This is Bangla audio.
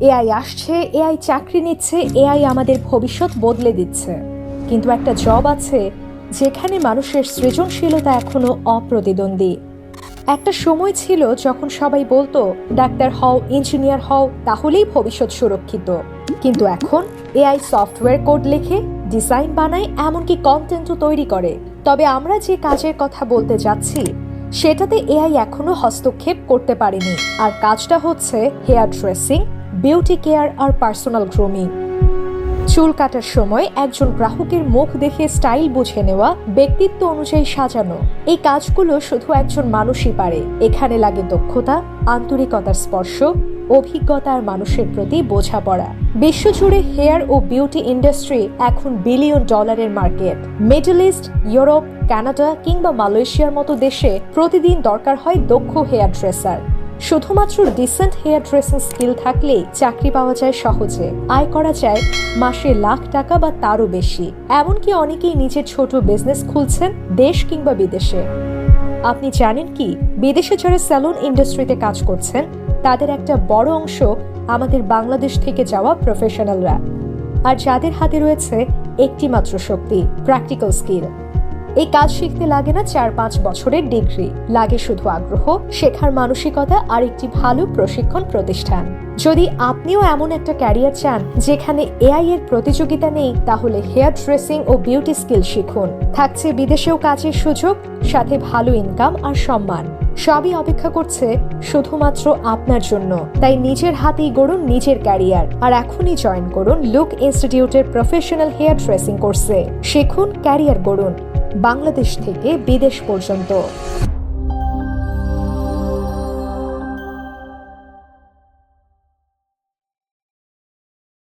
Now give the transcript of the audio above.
এআই আসছে, এআই চাকরি নিচ্ছে, এআই আমাদের ভবিষ্যৎ বদলে দিচ্ছে। কিন্তু একটা জব আছে যেখানে মানুষের সৃজনশীলতা এখনও অপ্রতিদ্বন্দ্বী। একটা সময় ছিল যখন সবাই বলতো, ডাক্তার হও, ইঞ্জিনিয়ার হও, তাহলেই ভবিষ্যৎ সুরক্ষিত। কিন্তু এখন এআই সফটওয়্যার কোড লেখে, ডিজাইন বানায়, এমনকি কন্টেন্টও তৈরি করে। তবে আমরা যে কাজের কথা বলতে যাচ্ছি, সেটাতে এআই এখনও হস্তক্ষেপ করতে পারেনি। আর কাজটা হচ্ছে হেয়ার ড্রেসিং বিউটি কেয়ার আর পার্সোনাল গ্রুমিং। চুল কাটার সময় একজন গ্রাহকের মুখ দেখে স্টাইল বুঝে নেওয়া, ব্যক্তিত্ব অনুযায়ী সাজানো। এই কাজগুলো শুধু একজন মানুষই পারে। এখানে লাগে দক্ষতা, আন্তরিকতার স্পর্শ অভিজ্ঞতা আর মানুষের প্রতি বোঝাপড়া। বিশ্বজুড়ে হেয়ার ও বিউটি ইন্ডাস্ট্রি এখন বিলিয়ন ডলারের market. Middle East, Europe, Canada কিংবা মালয়েশিয়ার মতো দেশে প্রতিদিন দরকার হয় দক্ষ হেয়ার ড্রেসার। শুধুমাত্র ডিসেন্ট হেয়ার ড্রেসিং স্কিল থাকলেই চাকরি পাওয়া যায় সহজে। আয় করা যায় মাসে লাখ টাকা বা তারও বেশি। এমনকি অনেকেই নিজের ছোট বিজনেস খুলছেন দেশ কিংবা বিদেশে। আপনি জানেন কি, বিদেশে যারা স্যালুন ইন্ডাস্ট্রিতে কাজ করছেন, তাদের একটা বড় অংশ আমাদের বাংলাদেশ থেকে যাওয়া প্রফেশনালরা আর যাদের হাতে রয়েছে একটি মাত্র শক্তি প্র্যাকটিক্যাল স্কিল এই কাজ শিখতে লাগে না চার পাঁচ বছরের ডিগ্রি। লাগে শুধু আগ্রহ, শেখার মানসিকতা আর একটি ভালো প্রশিক্ষণ প্রতিষ্ঠান। যদি আপনিও এমন একটা ক্যারিয়ার চান যেখানে এআই এর প্রতিযোগিতা নেই, তাহলে হেয়ার ড্রেসিং ও বিউটি স্কিল শিখুন। থাকছে বিদেশেও কাজের সুযোগ, সাথে ভালো ইনকাম আর সম্মান। সবই অপেক্ষা করছে শুধুমাত্র আপনার জন্য। তাই নিজের হাতেই গড়ুন নিজের ক্যারিয়ার আর এখনই জয়েন করুন লুক ইনস্টিটিউটের প্রফেশনাল হেয়ার ড্রেসিং কোর্সে। শিখুন ক্যারিয়ার গড়ুন। বাংলাদেশ থেকে বিদেশ পর্যন্ত।